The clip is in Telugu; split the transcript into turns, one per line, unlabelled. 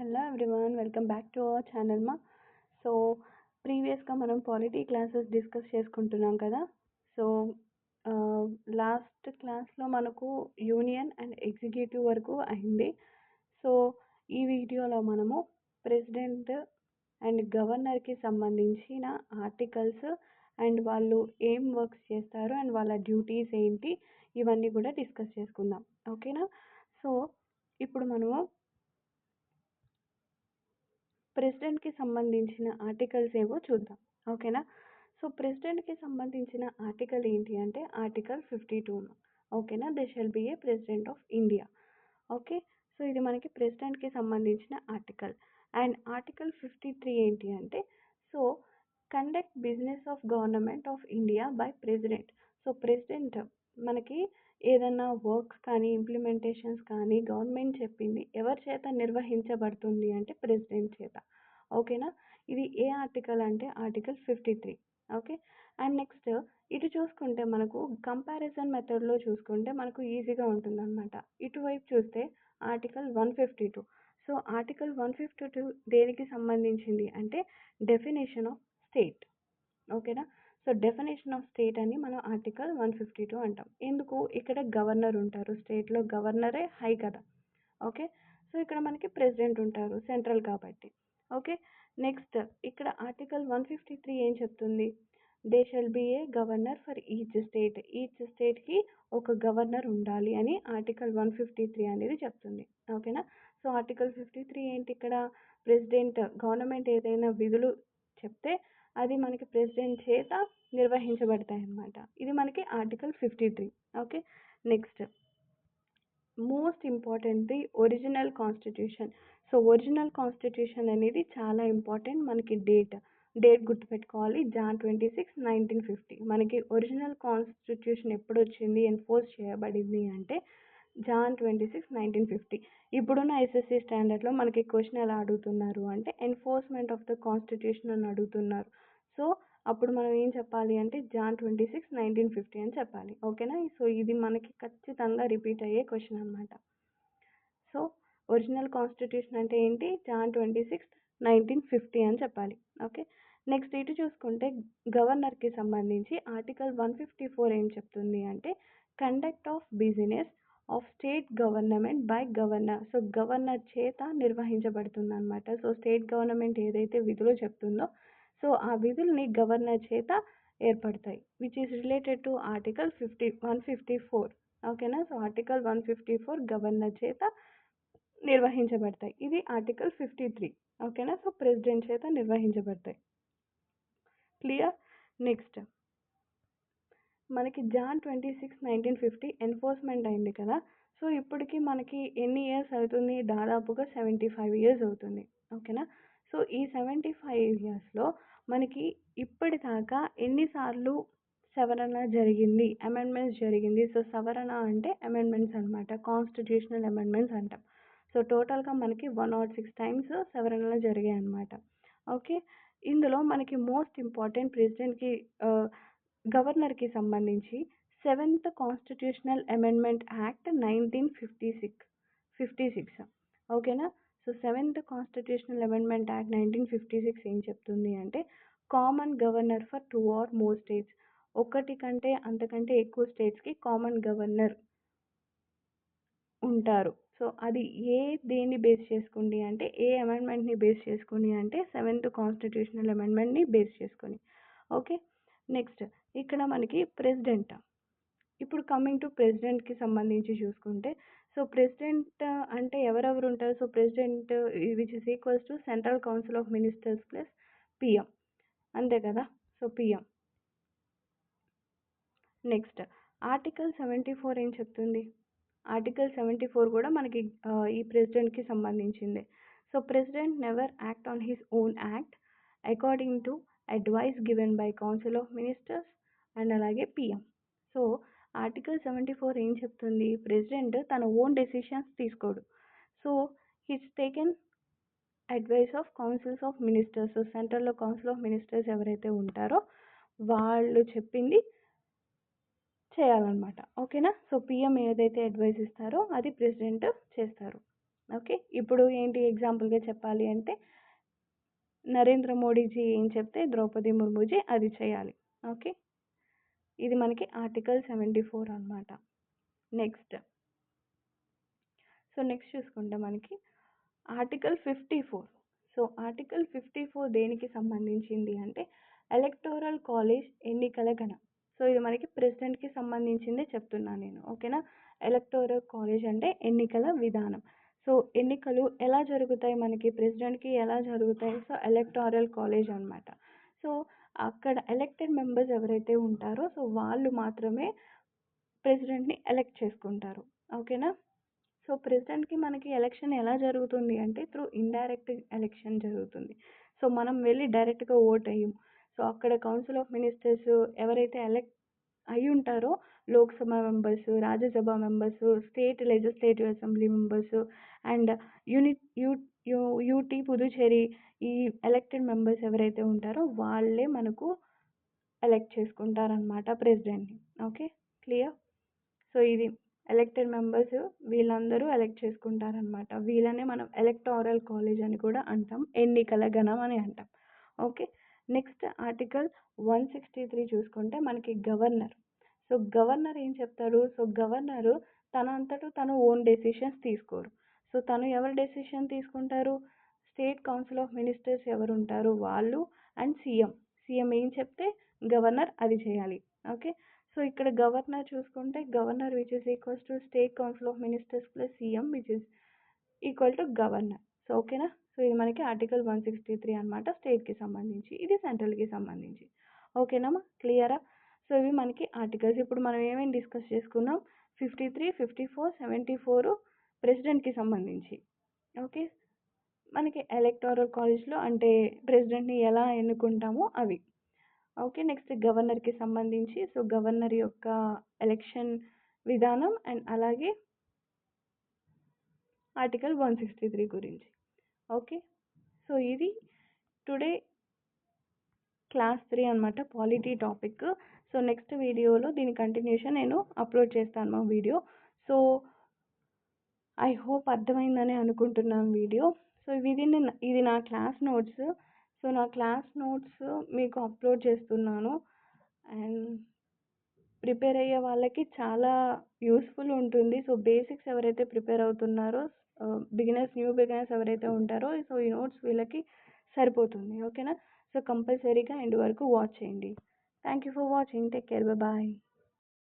Hello everyone welcome back to our channel మా. సో ప్రీవియస్గా మనం పాలిటీ క్లాసెస్ డిస్కస్ చేసుకుంటున్నాం కదా. సో లాస్ట్ క్లాస్లో మనకు యూనియన్ అండ్ ఎగ్జిక్యూటివ్ వరకు అయింది. సో ఈ వీడియోలో మనము ప్రెసిడెంట్ అండ్ గవర్నర్కి సంబంధించిన ఆర్టికల్స్ అండ్ వాళ్ళు ఏం వర్క్స్ చేస్తారు అండ్ వాళ్ళ డ్యూటీస్ ఏంటి ఇవన్నీ కూడా డిస్కస్ చేసుకుందాం. ఓకేనా? సో ఇప్పుడు మనము ప్రెసిడెంట్కి సంబంధించిన ఆర్టికల్స్ ఏవో చూద్దాం. ఓకేనా? సో ప్రెసిడెంట్కి సంబంధించిన ఆర్టికల్ ఏంటి అంటే ఆర్టికల్ ఫిఫ్టీ టూ ఓకేనా? There shall be a president of India. Okay? So ఇది మనకి ప్రెసిడెంట్కి సంబంధించిన article. And article fifty three ఏంటి అంటే so conduct business of government of India by president. So president మనకి ఏదైనా వర్క్స్ కానీ ఇంప్లిమెంటేషన్స్ కానీ గవర్నమెంట్ చెప్పింది ఎవరి చేత నిర్వహించబడుతుంది అంటే ప్రెసిడెంట్ చేత. ఓకేనా? ఇది ఏ ఆర్టికల్ అంటే article fifty three. Okay? And next ఇటు చూసుకుంటే మనకు కంపారిజన్ మెథడ్లో చూసుకుంటే మనకు ఈజీగా ఉంటుంది అనమాట ఇటువైపు చూస్తే article one fifty two. So article one fifty two దేనికి సంబంధించింది అంటే డెఫినేషన్ ఆఫ్ స్టేట్. ఓకేనా? సో డెఫినేషన్ ఆఫ్ స్టేట్ అని మనం ఆర్టికల్ వన్ ఫిఫ్టీ టూ అంటాం. ఎందుకు? ఇక్కడ గవర్నర్ ఉంటారు. స్టేట్లో గవర్నరే హై కదా. ఓకే సో ఇక్కడ మనకి ప్రెసిడెంట్ ఉంటారు. సెంట్రల్ కాబట్టి. ఓకే నెక్స్ట్ ఇక్కడ ఆర్టికల్ వన్ ఫిఫ్టీ త్రీ ఏం చెప్తుంది? There shall be a governor for each state each state ఒక గవర్నర్ ఉండాలి అని ఆర్టికల్ వన్ ఫిఫ్టీ త్రీ అనేది చెప్తుంది. ఓకేనా సో ఆర్టికల్ ఫిఫ్టీ త్రీ ఏంటి ఇక్కడ? ప్రెసిడెంట్ గవర్నమెంట్ ఏదైనా విధులు చెప్తే అది మనకి ప్రెసిడెంట్ చేత నిర్వహించబడతాయి అన్నమాట ఇది మనకి article fifty three. Okay? Next. Most important the original constitution. So original constitution అనేది చాలా ఇంపార్టెంట్ మనకి డేట్. డేట్ గుర్తుపెట్టుకోవాలి. Jan twenty six nineteen fifty. మనకి ఒరిజినల్ కాన్స్టిట్యూషన్ ఎప్పుడు వచ్చింది ఎన్ఫోర్స్ చేయబడింది అంటే Jan twenty six nineteen fifty. ఇప్పుడున్న ఎస్ఎస్సి స్టాండర్డ్లో మనకి క్వశ్చన్ ఎలా అడుగుతున్నారు అంటే ఎన్ఫోర్స్మెంట్ ఆఫ్ ద కాన్స్టిట్యూషన్ అని అడుగుతున్నారు. సో అప్పుడు మనం ఏం చెప్పాలి అంటే Jan twenty six nineteen fifty అని చెప్పాలి. ఓకేనా? సో ఇది మనకి ఖచ్చితంగా రిపీట్ అయ్యే క్వశ్చన్ అనమాట సో ఒరిజినల్ కాన్స్టిట్యూషన్ అంటే ఏంటి? Jan twenty six nineteen fifty అని చెప్పాలి. ఓకే? నెక్స్ట్ ఇటు చూసుకుంటే గవర్నర్కి సంబంధించి ఆర్టికల్ వన్ ఫిఫ్టీ ఫోర్ ఏం చెప్తుంది అంటే conduct of business of state government by governor. So governor చేత నిర్వహించబడుతుంది అనమాట సో స్టేట్ గవర్నమెంట్ ఏదైతే విధులు చెప్తుందో సో ఆ విధుల్ని గవర్నర్ చేత ఏర్పడతాయి. Which is related to article fifty one fifty four ఓకేనా so article one fifty four governor చేత నిర్వహించబడతాయి. ఇది ఆర్టికల్ ఫిఫ్టీ త్రీ ఓకేనా సో ప్రెసిడెంట్ చేత నిర్వహించబడతాయి. క్లియర్ నెక్స్ట్ మనకి Jan twenty six nineteen fifty enforcement అయింది కదా. సో ఇప్పటికి మనకి ఎన్ని ఇయర్స్ అవుతుంది? దాదాపుగా సెవెంటీ ఫైవ్ ఇయర్స్ అవుతుంది. ఓకేనా? సో ఈ సెవెంటీ ఫైవ్ ఇయర్స్లో మనకి ఇప్పటిదాకా ఎన్నిసార్లు సవరణ జరిగింది? అమెండ్మెంట్స్ జరిగింది. సో సవరణ అంటే అమెండ్మెంట్స్ అనమాట కాన్స్టిట్యూషనల్ అమెండ్మెంట్స్ అంటాం. సో టోటల్గా మనకి వన్ నాట్ సిక్స్ టైమ్స్ సవరణలు జరిగాయి అనమాట ఓకే? ఇందులో మనకి మోస్ట్ ఇంపార్టెంట్ ప్రెసిడెంట్కి గవర్నర్కి సంబంధించి seventh constitutional amendment act nineteen fifty six fifty six. ఓకేనా? So seventh constitutional amendment act nineteen fifty six ఏం చెప్తుంది అంటే common governor for two or more states. ఒకటి కంటే అంతకంటే ఎక్కువ స్టేట్స్కి కామన్ గవర్నర్ ఉంటారు. సో అది ఏ దేన్ని బేస్ చేసుకుని అంటే ఏ అమెండ్మెంట్ని బేస్ చేసుకుని అంటే సెవెంత్ కాన్స్టిట్యూషనల్ అమెండ్మెంట్ని బేస్ చేసుకుని. ఓకే? నెక్స్ట్ ఇక్కడ మనకి ప్రెసిడెంట్. ఇప్పుడు కమింగ్ టు ప్రెసిడెంట్కి సంబంధించి చూసుకుంటే సో ప్రెసిడెంట్ అంటే ఎవరెవరు ఉంటారు? So president which is equals to central council of ministers plus PM అంతే కదా? So PM next article seventy four ఏం చెప్తుంది? ఆర్టికల్ సెవెంటీ ఫోర్ కూడా మనకి ఈ ప్రెసిడెంట్కి సంబంధించింది. So president never act on his own act according to advice given by council of ministers and అలాగే PM. So article seventy four ఏం చెప్తుంది? ప్రెసిడెంట్ తన ఓన్ డెసిషన్స్ తీసుకోడు. So his taken advice of councils of ministers. సెంట్రల్లో కౌన్సిల్ ఆఫ్ మినిస్టర్స్ ఎవరైతే ఉంటారో వాళ్ళు చెప్పింది చేయాలన్నమాట. ఓకేనా? సో పిఎం ఏదైతే అడ్వైస్ ఇస్తారో అది ప్రెసిడెంట్ చేస్తారు. ఓకే? ఇప్పుడు ఏంటి ఎగ్జాంపుల్గా చెప్పాలి అంటే నరేంద్ర మోడీజీ ఏం చెప్తే ద్రౌపది ముర్ముజీ అది చేయాలి. ఓకే? ఇది మనకి ఆర్టికల్ సెవెంటీ ఫోర్ అనమాట నెక్స్ట్ సో నెక్స్ట్ చూసుకుంటే మనకి article fifty four so article fifty four దేనికి సంబంధించింది అంటే ఎలక్టోరల్ కాలేజ్ ఎన్నికల గణ సో ఇది మనకి ప్రెసిడెంట్కి సంబంధించిందే చెప్తున్నాను నేను ఓకేనా? ఎలక్టోరల్ కాలేజ్ అంటే ఎన్నికల విధానం. సో ఎన్నికలు ఎలా జరుగుతాయి మనకి? ప్రెసిడెంట్కి ఎలా జరుగుతాయి? సో ఎలక్టోరల్ కాలేజ్ అనమాట సో అక్కడ ఎలెక్టెడ్ మెంబర్స్ ఎవరైతే ఉంటారో సో వాళ్ళు మాత్రమే ప్రెసిడెంట్ని ఎలెక్ట్ చేసుకుంటారు. ఓకేనా సో ప్రెసిడెంట్కి మనకి ఎలక్షన్ ఎలా జరుగుతుంది అంటే త్రూ ఇండైరెక్ట్ ఎలక్షన్ జరుగుతుంది. సో మనం వెళ్ళి డైరెక్ట్గా ఓట్ అయ్యం సో అక్కడ కౌన్సిల్ ఆఫ్ మినిస్టర్స్ ఎవరైతే ఎలెక్ట్ అయి ఉంటారో Lok Sabha members Rajya Sabha members state legislative assembly members and union U U UT Puducherry ఈ ఎలక్టెడ్ మెంబర్స్ ఎవరైతే ఉంటారో వాళ్ళే మనకు ఎలెక్ట్ చేసుకుంటారనమాట ప్రెసిడెంట్ని. ఓకే? క్లియర్? సో ఇది ఎలెక్టెడ్ మెంబర్స్ వీళ్ళందరూ ఎలెక్ట్ చేసుకుంటారనమాట వీళ్ళనే మనం ఎలక్టోరల్ కాలేజ్ అని కూడా అంటాం ఎన్నికల గణం అని అంటాం. Okay? Next article one sixty three చూసుకుంటే మనకి గవర్నర్. సో గవర్నర్ ఏం చెప్తారు సో గవర్నరు తన అంతట తను ఓన్ డెసిషన్స్ తీసుకోరు. సో తను ఎవరు డెసిషన్ తీసుకుంటారు? స్టేట్ కౌన్సిల్ ఆఫ్ మినిస్టర్స్ ఎవరు ఉంటారు వాళ్ళు అండ్ సీఎం. సీఎం ఏం చెప్తే గవర్నర్ అది చేయాలి. ఓకే? సో ఇక్కడ గవర్నర్ చూసుకుంటే governor which is equals to state council of ministers plus CM which is equal to governor so ఓకేనా సో ఇది మనకి ఆర్టికల్ వన్ సిక్స్టీ త్రీ అనమాట స్టేట్కి సంబంధించి. ఇది సెంట్రల్కి సంబంధించి. ఓకేనామా క్లియరా సో ఇవి మనకి ఆర్టికల్స్ ఇప్పుడు మనం ఏమేమి డిస్కస్ చేసుకున్నాం? Fifty three fifty four seventy four ప్రెసిడెంట్కి సంబంధించి. ఓకే? మనకి ఎలక్టోరల్ కాలేజ్లో అంటే ప్రెసిడెంట్ని ఎలా ఎన్నుకుంటామో అవి. ఓకే? నెక్స్ట్ గవర్నర్కి సంబంధించి సో గవర్నర్ యొక్క ఎలక్షన్ విధానం అండ్ అలాగే ఆర్టికల్ వన్ సిక్స్టీ త్రీ గురించి. ఓకే? సో ఇది టుడే క్లాస్ త్రీ అనమాట పాలిటీ టాపిక్. సో నెక్స్ట్ వీడియోలో దీని కంటిన్యూషన్ నేను అప్లోడ్ చేస్తాను మా వీడియో. సో ఐ హోప్ అర్థమైందని అనుకుంటున్నాను వీడియో. సో ఇది ఇది నా క్లాస్ నోట్స్ సో నా క్లాస్ నోట్స్ మీకు అప్లోడ్ చేస్తున్నాను. అండ్ ప్రిపేర్ అయ్యే వాళ్ళకి చాలా యూస్ఫుల్ ఉంటుంది. సో బేసిక్స్ ఎవరైతే ప్రిపేర్ అవుతున్నారో బిగినర్స్ న్యూ బిగినర్స్ ఎవరైతే ఉంటారో సో ఈ నోట్స్ వీళ్ళకి సరిపోతుంది. ఓకేనా సో కంపల్సరీగా ఎండ్ వరకు వాచ్ చేయండి. Thank you for watching take care bye